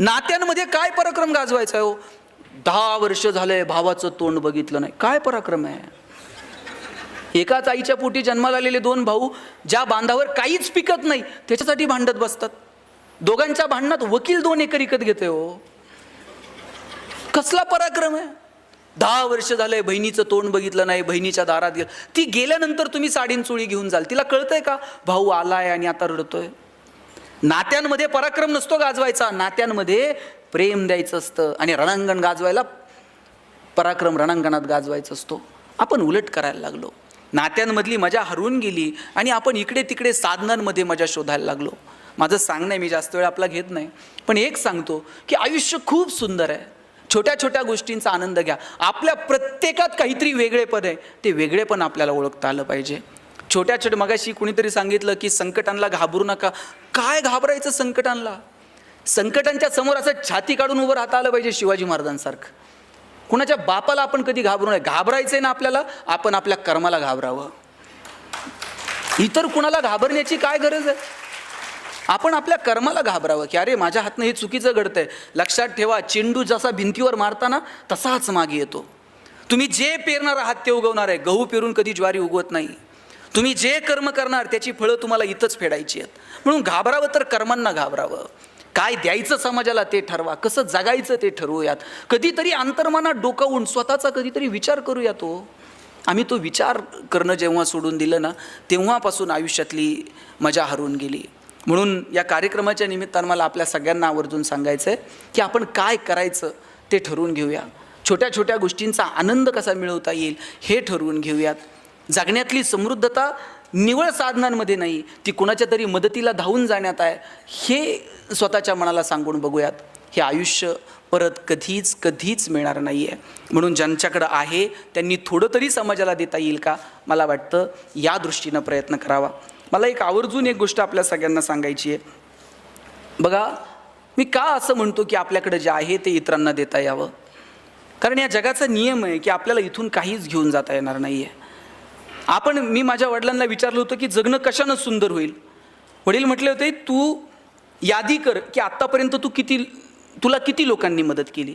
नात्यांमध्ये काय पराक्रम गाजवायचा आहे हो? दहा वर्ष झालंय भावाचं तोंड बघितलं नाही. काय पराक्रम आहे? एकाच आईच्या पोटी जन्माला आलेले दोन भाऊ ज्या बांधावर काहीच पिकत नाही त्याच्यासाठी भांडत बसतात. दोघांच्या भांडणात वकील दोन एकर विकत घेते हो. कसला पराक्रम आहे? दहा वर्ष झालंय बहिणीचं तोंड बघितलं नाही बहिणीच्या दारात गेलं. ती गेल्यानंतर तुम्ही साडीन चोळी घेऊन जाल. तिला कळतंय का? भाऊ आलाय आणि आता रडतोय. नात्यांमध्ये पराक्रम नसतो गाजवायचा. नात्यांमध्ये प्रेम द्यायचं असतं आणि रणांगण गाजवायला पराक्रम रणांगणात गाजवायचा असतो. आपण उलट करायला लागलो. नात्यांमधली मजा हरवून गेली आणि आपण इकडे तिकडे साधनांमध्ये मजा शोधायला लागलो. माझं सांगणं आहे मी जास्त वेळ आपला घेत नाही. पण एक सांगतो की आयुष्य खूप सुंदर आहे. छोट्या छोट्या गोष्टींचा आनंद घ्या. आपल्या प्रत्येकात काहीतरी वेगळेपण आहे. ते वेगळेपण आपल्याला ओळखता आलं पाहिजे. छोट्या छोट्या मगाशी कुणीतरी सांगितलं की संकटांना घाबरू नका. काय घाबरायचं संकटांना संकटांच्या समोर असं छाती काढून उभं राहता आलं पाहिजे शिवाजी महाराजांसारखं. कुणाच्या बापाला आपण कधी घाबरू नये. आहे ना आपल्याला आपण आपल्या कर्माला घाबरावं. इतर कुणाला घाबरण्याची काय गरज आहे? आपण आपल्या कर्माला घाबरावं की अरे माझ्या हातनं हे चुकीचं घडतंय. लक्षात ठेवा चेंडू जसा भिंतीवर मारताना तसाच मागे येतो. तुम्ही जे पेरणार आहात ते उगवणार आहे. गहू पेरून कधी ज्वारी उगवत नाही. तुम्ही जे कर्म करणार त्याची फळं तुम्हाला इथंच फेडायची आहेत. म्हणून घाबरावं तर कर्मांना घाबरावं. काय द्यायचं समाजाला ते ठरवा कसं जगायचं ते ठरवूयात. कधीतरी अंतर्मनात डोकावून स्वतःचा कधीतरी विचार करूया तो हो. आम्ही तो विचार करणं जेव्हा सोडून दिलं ना तेव्हापासून आयुष्यातली मजा हरवून गेली. म्हणून या कार्यक्रमाच्या निमित्तानं मला आपल्या सगळ्यांना आवर्जून सांगायचं आहे की आपण काय करायचं ते ठरवून घेऊया. छोट्या छोट्या गोष्टींचा आनंद कसा मिळवता येईल हे ठरवून घेऊयात. जगण्यातली समृद्धता निवळ साधनांमध्ये नाही ती कुणाच्या तरी मदतीला धावून जाण्यात आहे हे स्वतःच्या मनाला सांगून बघूयात. हे आयुष्य परत कधीच कधीच मिळणार नाही आहे म्हणून ज्यांच्याकडं आहे त्यांनी थोडं तरी समाजाला देता येईल का? मला वाटतं या दृष्टीनं प्रयत्न करावा. मला एक आवर्जून एक गोष्ट आपल्या सगळ्यांना सांगायची आहे. बघा मी का असं म्हणतो की आपल्याकडे जे आहे ते इतरांना देता यावं? कारण या जगाचा नियम आहे की आपल्याला इथून काहीच घेऊन जाता येणार नाही आहे आपण मी माझ्या वडिलांना विचारलं होतं की जगणं कशानं सुंदर होईल? वडील म्हटले होते तू यादी कर की आत्तापर्यंत तू किती तुला किती लोकांनी मदत केली?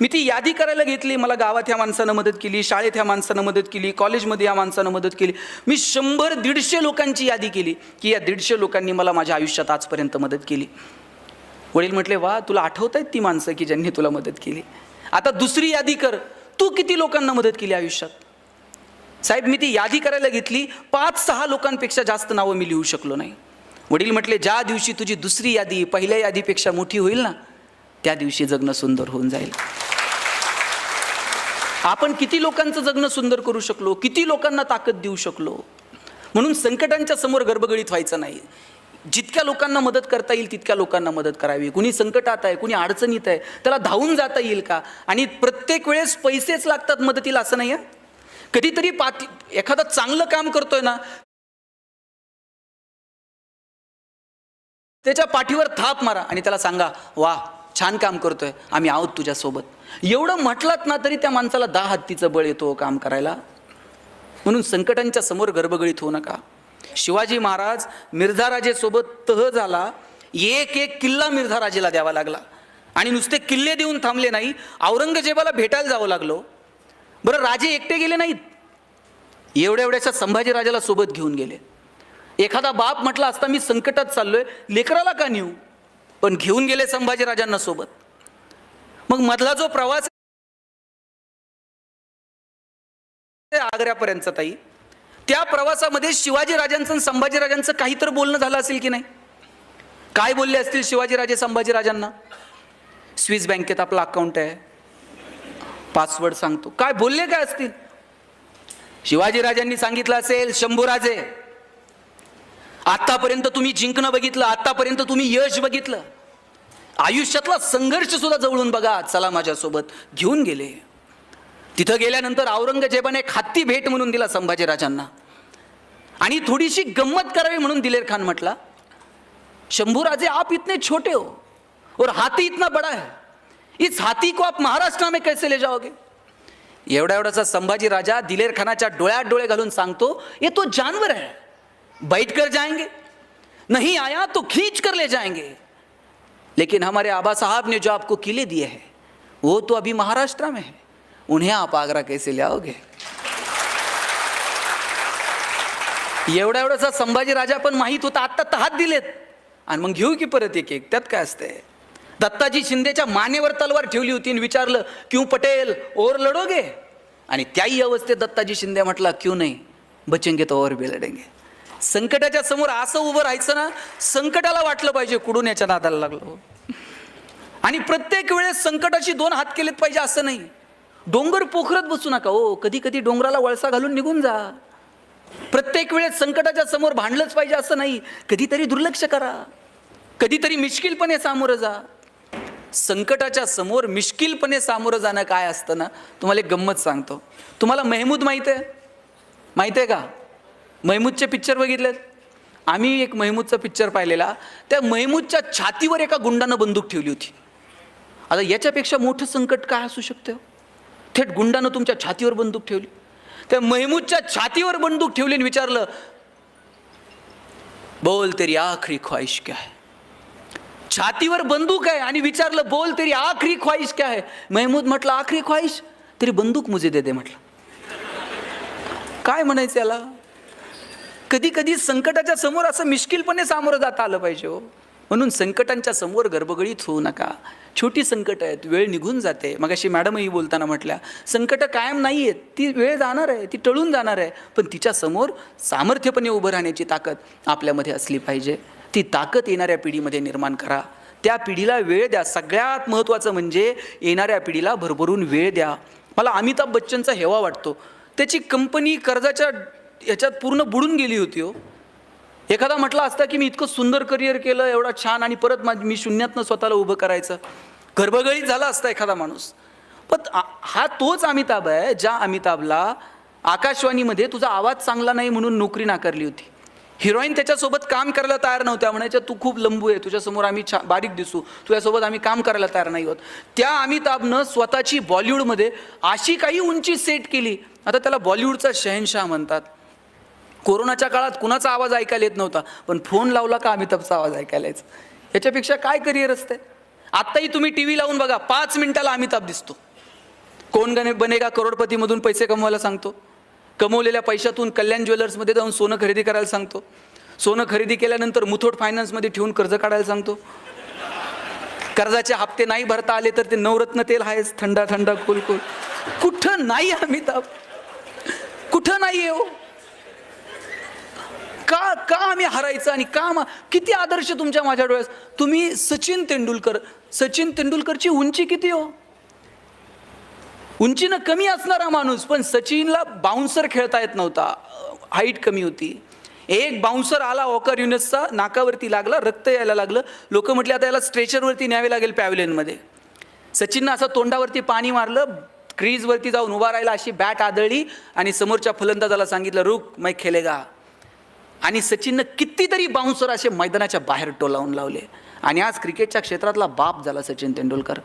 मी ती यादी करायला घेतली मला गावात ह्या माणसानं मदत केली शाळेत ह्या माणसानं मदत केली कॉलेजमध्ये ह्या माणसानं मदत केली. मी शंभर दीडशे लोकांची यादी केली की या दीडशे लोकांनी मला माझ्या आयुष्यात आजपर्यंत मदत केली. वडील म्हटले वा तुला आठवत आहेत ती माणसं की ज्यांनी तुला मदत केली? आता दुसरी यादी कर. तू किती लोकांना मदत केली आयुष्यात? साहेब मी ती यादी करायला घेतली. पाच सहा लोकांपेक्षा जास्त नावं मी लिहू शकलो नाही. वडील म्हटले ज्या दिवशी तुझी दुसरी यादी पहिल्या यादीपेक्षा मोठी होईल ना त्या दिवशी जगणं सुंदर होऊन जाईल. आपण किती लोकांचं जगणं सुंदर करू शकलो किती लोकांना ताकद देऊ शकलो म्हणून संकटांच्या समोर गर्भगडीत व्हायचं नाही. जितक्या लोकांना मदत करता येईल तितक्या लोकांना मदत करावी. कुणी संकटात आहे कुणी अडचणीत आहे त्याला धावून जाता येईल का? आणि प्रत्येक वेळेस पैसेच लागतात मदतीला असं नाही आहे? कधीतरी पाती एखादं चांगलं काम करतोय ना त्याच्या पाठीवर थाप मारा आणि त्याला सांगा वा छान काम करतोय आम्ही आहोत तुझ्यासोबत. एवढं म्हटलात ना तरी त्या माणसाला दहा हत्तीचं बळ येतो हो काम करायला. म्हणून संकटांच्या समोर गर्भगळीत होऊ नका. शिवाजी महाराज मिर्झाराजेसोबत तह झाला एक एक किल्ला मिर्झाराजेला द्यावा लागला. आणि नुसते किल्ले देऊन थांबले नाही औरंगजेबाला भेटायला जावं लागलो. बरं राजे एकटे गेले नाहीत. एवढ्या एवढ्याच्या संभाजीराजाला सोबत घेऊन गेले. एखादा बाप म्हटला असता मी संकटात चाललोय लेकराला का नेऊ? पण घेऊन गेले संभाजीराजांना सोबत. मग मधला जो प्रवास आहे आग्र्यापर्यंतचा ताई त्या प्रवासामध्ये शिवाजी राजांचं आणि संभाजीराजांचं काही तर बोलणं झालं असेल की नाही? काय बोलले असतील शिवाजीराजे संभाजीराजांना स्विस बँकेत आपला अकाउंट आहे. पासवर्ड सांगतो. काय बोलले काय असतील? शिवाजीराजांनी सांगितलं असेल शंभूराजे आतापर्यंत तुम्ही जिंकणं बघितलं आतापर्यंत तुम्ही यश बघितलं. आयुष्यातला संघर्ष सुद्धा जवळून बघा चला माझ्यासोबत घेऊन गेले. तिथं गेल्यानंतर औरंगजेबाने एक हत्ती भेट म्हणून दिला संभाजीराजांना आणि थोडीशी गंमत करावी म्हणून दिलेर खान म्हटला शंभूराजे आप इतने छोटे हो और हाथी इतना बड़ा है. इस हाथी को आप महाराष्ट्र में कैसे ले जाओगे? एवढा एवढाचा संभाजी राजा दिलेर खानाच्या डोळ्यात डोळे घालून सांगतो ये तो जानवर है बैठ कर जाएंगे नहीं आया तो खींच कर ले जाएंगे. लेकिन हमारे आबा साहब ने जो आपको किले दिए हैं वो तो अभी महाराष्ट्र में है। उन्हें आप आगरा कैसे ले आओगे? एवढा एवढासा संभाजी राजा पण माहीत होता आत्ता तहात दिलेत. आणि मग घेऊ की परत एक एक त्यात काय असतंय? दत्ताजी शिंदेच्या मानेवर तलवार ठेवली होती आणि विचारलं क्यू पटेल ओर लढोगे आणि त्याही अवस्थेत दत्ताजी शिंदे म्हटला क्यू नाही बचेंगे तो और भी लढेंगे संकटाच्या समोर असं उभं राहायचं ना संकटाला वाटलं पाहिजे कुडून याच्या नादाला लागलो. आणि प्रत्येक वेळेस संकटाशी दोन हात केलेत पाहिजे असं नाही. डोंगर पोखरत बसू नका हो कधी कधी डोंगराला वळसा घालून निघून जा. प्रत्येक वेळेस संकटाच्या समोर भांडलंच पाहिजे असं नाही कधीतरी दुर्लक्ष करा. कधीतरी मिश्किलपणे सामोरं जा. संकटाच्या समोर मिश्किलपणे सामोरं जाणं काय असतं ना तुम्हाला एक गंमत सांगतो. तुम्हाला मेहमूद माहीत आहे? माहीत आहे का? महमूदचे पिक्चर बघितलेत? आम्ही एक महमूदचा पिक्चर पाहिलेला. त्या महमूदच्या छातीवर एका गुंडानं बंदूक ठेवली होती. आता याच्यापेक्षा मोठं संकट काय असू शकतं? थेट गुंडानं तुमच्या छातीवर बंदूक ठेवली. त्या महमूदच्या छातीवर बंदूक ठेवली आणि विचारलं बोल तेरी आखरी ख्वाहिश क्या है? छातीवर बंदूक आहे आणि विचारलं बोल तेरी आखरी ख्वाहिश काय आहे महमूद म्हटलं आखरी ख्वाहिश? तरी बंदूक मुझे दे दे म्हटलं. काय म्हणायचं याला? कधी कधी संकटाच्या समोर असं मिश्किलपणे सामोरं जाता आलं पाहिजे हो. म्हणून संकटांच्या समोर गर्भगळीत होऊ नका. छोटी संकट आहेत वेळ निघून जाते. मग अशी मॅडमही बोलताना म्हटल्या संकटं कायम नाही आहेत ती वेळ जाणार आहे ती टळून जाणार आहे पण तिच्यासमोर सामर्थ्यपणे उभं राहण्याची ताकद आपल्यामध्ये असली पाहिजे. ती ताकद येणाऱ्या पिढीमध्ये निर्माण करा. त्या पिढीला वेळ द्या. सगळ्यात महत्त्वाचं म्हणजे येणाऱ्या पिढीला भरभरून वेळ द्या. मला अमिताभ बच्चनचा हेवा वाटतो. त्याची कंपनी कर्जाच्या याच्यात पूर्ण बुडून गेली होती हो. एखादा म्हटला असता की मी इतकं सुंदर करिअर केलं एवढा छान आणि परत माझ मी शून्यातनं स्वतःला उभं करायचं. गर्भगळीत झाला असता एखादा माणूस. पण हा तोच अमिताभ आहे ज्या अमिताभला आकाशवाणीमध्ये तुझा आवाज चांगला नाही म्हणून नोकरी नाकारली होती. हिरोईन त्याच्यासोबत काम करायला तयार नव्हत्या. म्हणायच्या तू खूप लंबू आहे. तुझ्यासमोर आम्ही छा बारीक दिसू. तुझ्यासोबत आम्ही काम करायला तयार नाही होत त्या अमिताभनं स्वतःची बॉलिवूडमध्ये अशी काही उंची सेट केली. आता त्याला बॉलिवूडचा शहनशाह म्हणतात. कोरोनाच्या काळात कुणाचा आवाज ऐकायला येत नव्हता. पण फोन लावला का अमिताभचा आवाज ऐकायला यायचा? याच्यापेक्षा काय करिअर असते? आत्ताही तुम्ही टी व्ही लावून बघा. पाच मिनिटाला अमिताभ दिसतो. कोण गणे बनेगा? करोडपतीमधून पैसे कमवायला सांगतो. कमवलेल्या पैशातून कल्याण ज्वेलर्समध्ये जाऊन सोनं खरेदी करायला सांगतो. सोनं खरेदी केल्यानंतर मुथोट फायनान्समध्ये ठेवून कर्ज काढायला सांगतो. कर्जाचे हप्ते नाही भरता आले तर ते नवरत्न तेल आहेच थंडा थंडा कुल कुल कुठं नाही अमिताभ? कुठं नाही आहे हो? का का आम्ही हरायचं आणि का मा- किती आदर्श तुमच्या माझ्या डोळ्यात तुम्ही सचिन तेंडुलकर सचिन तेंडुलकरची उंची किती हो? उंचीनं कमी असणारा माणूस पण सचिनला बाउन्सर खेळता येत नव्हता. हाईट कमी होती. एक बाउन्सर आला ऑकर युनिट्सचा नाकावरती लागला रक्त यायला लागलं. लोक म्हटले आता याला स्ट्रेचरवरती न्यावे लागेल पॅव्हलियनमध्ये सचिननं असं तोंडावरती पाणी मारलं क्रीजवरती जाऊन उभा राहिला अशी बॅट आदळली आणि समोरच्या फलंदाजाला सांगितलं रुक मै खेलेगा आणि सचिननं कितीतरी बाउन्सर असे मैदानाच्या बाहेर टोलावून लावले. आणि आज क्रिकेटच्या क्षेत्रातला बाप झाला सचिन तेंडुलकर.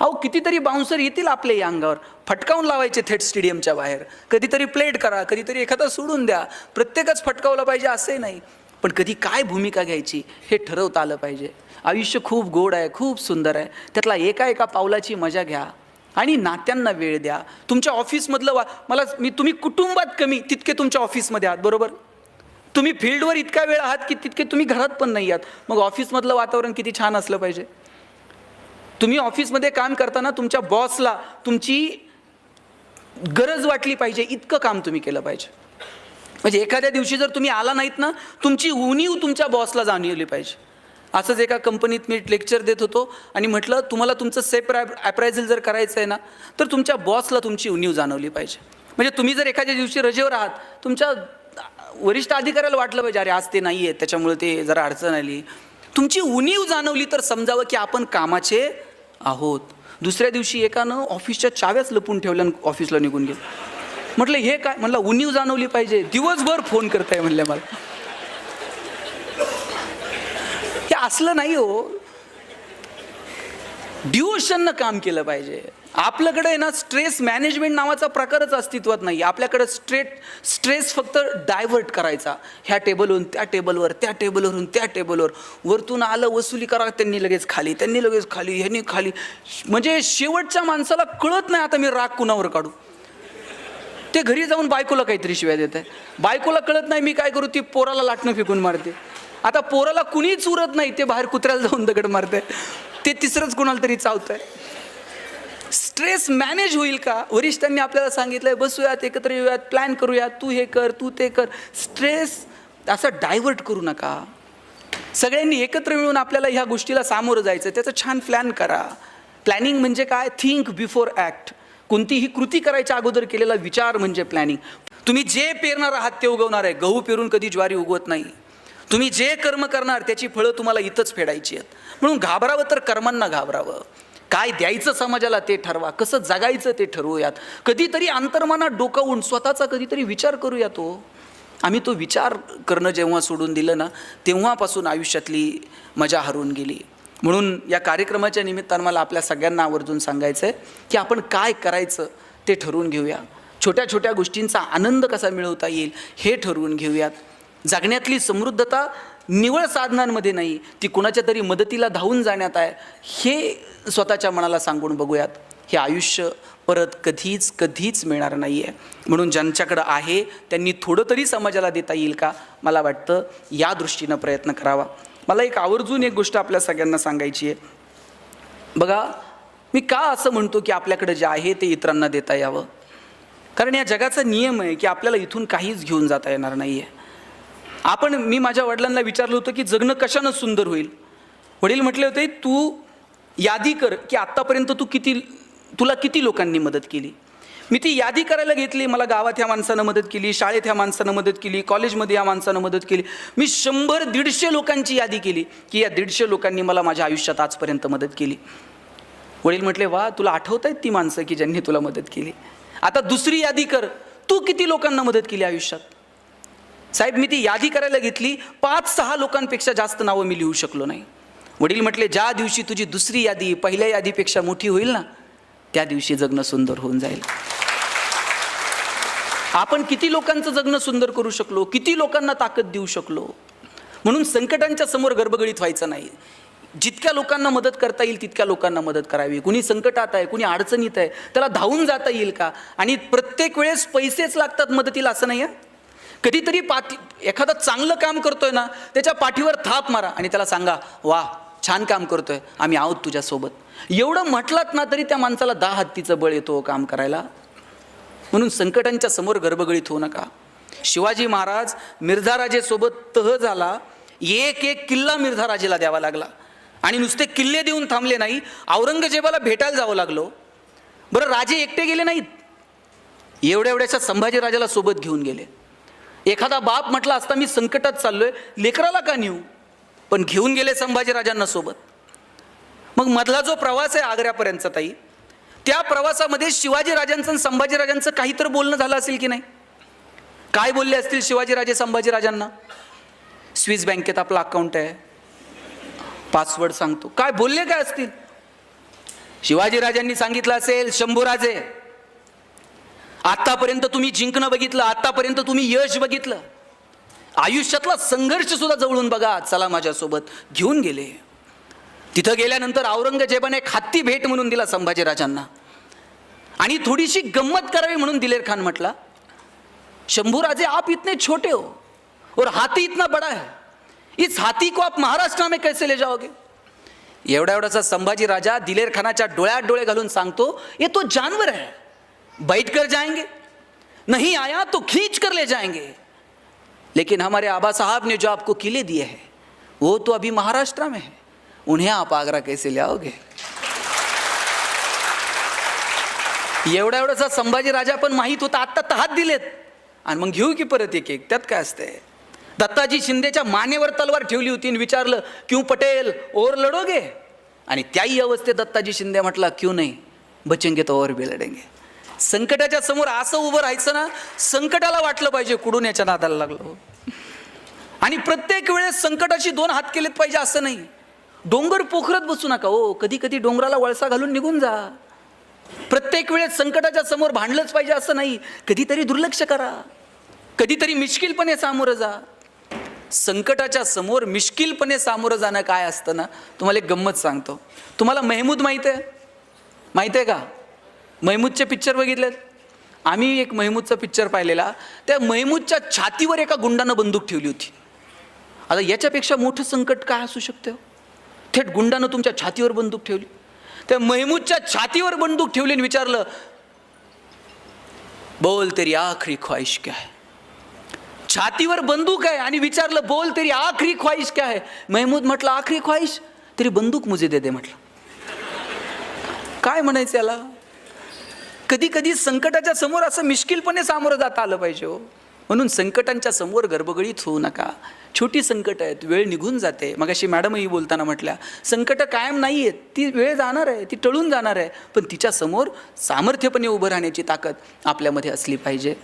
अहो कितीतरी बाउन्सर येतील आपल्या या अंगावर. फटकावून लावायचे थेट स्टेडियमच्या बाहेर. कधीतरी प्लेट करा कधीतरी एखादा सोडून द्या. प्रत्येकच फटकावलं पाहिजे असंही नाही. पण कधी काय भूमिका घ्यायची हे ठरवता आलं पाहिजे. आयुष्य खूप गोड आहे खूप सुंदर आहे. त्यातला एका एका पावलाची मजा घ्या आणि नात्यांना वेळ द्या. तुमच्या ऑफिसमधलं वा मला मी तुम्ही कुटुंबात कमी तितके तुमच्या ऑफिसमध्ये आहात बरोबर? तुम्ही फील्डवर इतका वेळ आहात की तितके तुम्ही घरात पण नाही आहात. मग ऑफिसमधलं वातावरण किती छान असलं पाहिजे. तुम्ही ऑफिसमध्ये काम करताना तुमच्या बॉसला तुमची गरज वाटली पाहिजे इतकं काम तुम्ही केलं पाहिजे. म्हणजे एखाद्या दिवशी जर तुम्ही आला नाहीत ना तुमची उणीव तुमच्या बॉसला जाणवली पाहिजे. असंच एका कंपनीत मी लेक्चर देत होतो आणि म्हटलं तुम्हाला तुमचं सेप ॲप्रायझल जर करायचं आहे ना तर तुमच्या बॉसला तुमची उणीव जाणवली पाहिजे. म्हणजे तुम्ही जर एखाद्या दिवशी रजेवर आहात तुमच्या वरिष्ठ अधिकाऱ्याला वाटलं पाहिजे अरे आज ते नाही आहेत त्याच्यामुळे ते जरा अडचण आली. तुमची उणीव जाणवली तर समजावं की आपण कामाचे आहोत. दुसऱ्या दिवशी एकानं ऑफिसच्या चाव्याच लपून ठेवल्या ऑफिसला निघून गेलं. म्हटलं हे काय? म्हटलं उणीव जाणवली पाहिजे. दिवसभर फोन करताय म्हणले मला. हे असलं नाही हो. ड्युशननं काम केलं पाहिजे. आपल्याकडे ना स्ट्रेस मॅनेजमेंट नावाचा प्रकारच अस्तित्वात नाही. आपल्याकडे स्ट्रेट स्ट्रेस फक्त डायव्हर्ट करायचा. ह्या टेबलवरून त्या टेबलवर त्या टेबलवरून त्या टेबलवर वरतून आलं वसुली करा त्यांनी लगेच खाली त्यांनी लगेच खाली ह्यांनी खाली. म्हणजे शेवटच्या माणसाला कळत नाही आता मी राग कुणावर काढू. ते घरी जाऊन बायकोला काहीतरी शिवाय देत आहे. बायकोला कळत नाही मी काय करू ती पोराला लाटणं फेकून मारते. आता पोराला कुणीच उरत नाही ते बाहेर कुत्र्याला जाऊन दगड मारते ते तिसरंच कुणाला तरी चावत आहे स्ट्रेस मॅनेज होईल का? वरिष्ठांनी आपल्याला सांगितलंय बसूयात एकत्र येऊयात प्लॅन करूयात तू हे कर तू ते कर. स्ट्रेस असं डायव्हर्ट करू नका. सगळ्यांनी एकत्र मिळून आपल्याला ह्या गोष्टीला सामोरं जायचं त्याचं छान प्लॅन करा. प्लॅनिंग म्हणजे काय? थिंक बिफोर ॲक्ट कोणतीही कृती करायच्या अगोदर केलेला विचार म्हणजे प्लॅनिंग. तुम्ही जे पेरणार आहात ते उगवणार आहे. गहू पेरून कधी ज्वारी उगवत नाही. तुम्ही जे कर्म करणार त्याची फळं तुम्हाला इथंच फेडायची आहेत. म्हणून घाबरावं तर कर्मांना घाबरावं. काय द्यायचं समाजाला ते ठरवा कसं जगायचं ते ठरवूयात. कधीतरी अंतर्मनात डोकावून स्वतःचा कधीतरी विचार करूया तो हो. आम्ही तो विचार करणं जेव्हा सोडून दिलं ना तेव्हापासून आयुष्यातली मजा हरवून गेली. म्हणून या कार्यक्रमाच्या निमित्तानं मला आपल्या सगळ्यांना आवर्जून सांगायचं आहे की आपण काय करायचं ते ठरवून घेऊया. छोट्या छोट्या गोष्टींचा आनंद कसा मिळवता येईल हे ठरवून घेऊयात. जगण्यातली समृद्धता निवळ साधनांमध्ये नाही ती कुणाच्या तरी मदतीला धावून जाण्यात आहे हे स्वतःच्या मनाला सांगून बघूयात. हे आयुष्य परत कधीच कधीच मिळणार नाही आहे म्हणून ज्यांच्याकडं आहे त्यांनी थोडं तरी समाजाला देता येईल का? मला वाटतं या दृष्टीनं प्रयत्न करावा. मला एक आवर्जून एक गोष्ट आपल्या सगळ्यांना सांगायची आहे. बघा मी का असं म्हणतो की आपल्याकडे जे आहे ते इतरांना देता यावं? कारण या जगाचा नियम आहे की आपल्याला इथून काहीच घेऊन जाता येणार नाही आहे आपण मी माझ्या वडिलांना विचारलं होतं की जगणं कशानं सुंदर होईल? वडील म्हटले होते तू यादी कर की आत्तापर्यंत तू किती तुला किती लोकांनी मदत केली? मी ती यादी करायला घेतली मला गावात ह्या माणसानं मदत केली शाळेत ह्या माणसानं मदत केली कॉलेजमध्ये या माणसानं मदत केली. मी शंभर दीडशे लोकांची यादी केली की या दीडशे लोकांनी मला माझ्या आयुष्यात आजपर्यंत मदत केली. वडील म्हटले वा तुला आठवत आहेत ती माणसं की ज्यांनी तुला मदत केली? आता दुसरी यादी कर. तू किती लोकांना मदत केली आयुष्यात? साहेब मी ती यादी करायला घेतली. पाच सहा लोकांपेक्षा जास्त नावं मी लिहू शकलो नाही. वडील म्हटले ज्या दिवशी तुझी दुसरी यादी पहिल्या यादीपेक्षा मोठी होईल ना त्या दिवशी जगणं सुंदर होऊन जाईल. आपण किती लोकांचं जगणं सुंदर करू शकलो? किती लोकांना ताकद देऊ शकलो? म्हणून संकटांच्या समोर गर्भगळीत व्हायचं नाही. जितक्या लोकांना मदत करता येईल तितक्या लोकांना मदत करावी. कुणी संकटात आहे कुणी अडचणीत आहे त्याला धावून जाता येईल का? आणि प्रत्येक वेळेस पैसेच लागतात मदतीला असं नाही आहे? कधीतरी पाठी एखादं चांगलं काम करतोय ना त्याच्या पाठीवर थाप मारा आणि त्याला सांगा वा छान काम करतोय आम्ही आहोत तुझ्यासोबत. एवढं म्हटलात ना तरी त्या माणसाला दहा हत्तीचं बळ येतो हो काम करायला. म्हणून संकटांच्या समोर गर्भगळीत होऊ नका. शिवाजी महाराज मिर्झाराजेसोबत तह झाला. एक एक किल्ला मिर्झाराजेला द्यावा लागला. आणि नुसते किल्ले देऊन थांबले नाही औरंगजेबाला भेटायला जावं लागलो. बरं राजे एकटे गेले नाहीत. एवढ्या एवढ्याशा संभाजीराजाला सोबत घेऊन गेले. एखादा बाप म्हटला असता मी संकटात चाललोय लेकराला का नेऊ? पण घेऊन गेले संभाजीराजांना सोबत. मग मधला जो प्रवास आहे आग्र्यापर्यंतचा ताई त्या प्रवासामध्ये शिवाजीराजांचं आणि संभाजीराजांचं काहीतरी बोलणं झालं असेल की नाही? काय बोलले असतील शिवाजीराजे संभाजीराजांना स्विस बँकेत आपलं अकाउंट आहे. पासवर्ड सांगतो. काय बोलले काय असतील? शिवाजीराजांनी सांगितलं असेल शंभूराजे आतापर्यंत तुम्ही जिंकणं बघितलं आतापर्यंत तुम्ही यश बघितलं. आयुष्यातला संघर्ष सुद्धा जवळून बघा. चला माझ्यासोबत घेऊन गेले. तिथं गेल्यानंतर औरंगजेबाने एक भेट म्हणून दिला संभाजीराजांना. आणि थोडीशी गंमत करावी म्हणून दिलेर खान म्हटला शंभूराजे आप इतने छोटे हो और हाथी इतना बड़ा है. इस हाथी को आप महाराष्ट्र में कैसे ले जाओगे? एवढा एवढासा संभाजी राजा दिलेर खानाच्या डोळ्यात डोळे घालून सांगतो ये तो जानवर है. बैठ कर जाएंगे। नहीं आया तो खींच कर ले जाएंगे। लेकिन हमारे आबा साहब ने जो आपको किले दिए हैं वो तो अभी महाराष्ट्र में है। उन्हें आप आगरा कैसे ले आओगे? एवढा एवढासा संभाजी राजा पण माहीत होता आत्ता तर हात दिलेत आणि मग घेऊ की परत एक एक त्यात काय असते दत्ताजी शिंदेच्या मानेवर तलवार ठेवली होती आणि विचारलं क्यू पटेल ओर लढोगे आणि त्याही अवस्थेत दत्ताजी शिंदे म्हटला क्यू नाही बचेंगे तो और भी लढेंगे संकटाच्या समोर असं उभं राहायचं ना संकटाला वाटलं पाहिजे कुडून याच्या नादाला लागलो. आणि प्रत्येक वेळेस संकटाशी दोन हात केलेत पाहिजे असं नाही. डोंगर पोखरत बसू नका हो. कधी कधी डोंगराला वळसा घालून निघून जा. प्रत्येक वेळेस संकटाच्या समोर भांडलंच पाहिजे असं नाही. कधीतरी दुर्लक्ष करा. कधीतरी मिश्किलपणे सामोरं जा. संकटाच्या समोर मिश्किलपणे सामोरं जाणं काय असतं ना तुम्हाला एक गंमत सांगतो. तुम्हाला मेहमूद माहीत आहे? माहीत आहे का? महमूदचे पिक्चर बघितलेत? आम्ही एक महमूदचा पिक्चर पाहिलेला. त्या महमूदच्या छातीवर एका गुंडानं बंदूक ठेवली होती. आता याच्यापेक्षा मोठं संकट काय असू शकतं? थेट गुंडानं तुमच्या छातीवर बंदूक ठेवली. त्या महमूदच्या छातीवर बंदूक ठेवली आणि विचारलं बोल तेरी आखरी ख्वाहिश क्या है? छातीवर बंदूक आहे आणि विचारलं बोल तेरी आखरी ख्वाहिश क्या है? महमूद म्हटलं आखरी ख्वाहिश? तरी बंदूक मुझे दे दे म्हटलं. काय म्हणायचं याला? कधी कधी संकटाच्या समोर असं मिश्किलपणे सामोरं जाता आलं पाहिजे हो. म्हणून संकटांच्या समोर गर्भगडीत होऊ नका. छोटी संकट आहेत वेळ निघून जाते. मग अशी मॅडमही बोलताना म्हटल्या संकटं कायम नाही आहेत ती वेळ जाणार आहे ती टळून जाणार आहे. पण तिच्यासमोर सामर्थ्यपणे उभं राहण्याची ताकद आपल्यामध्ये असली पाहिजे.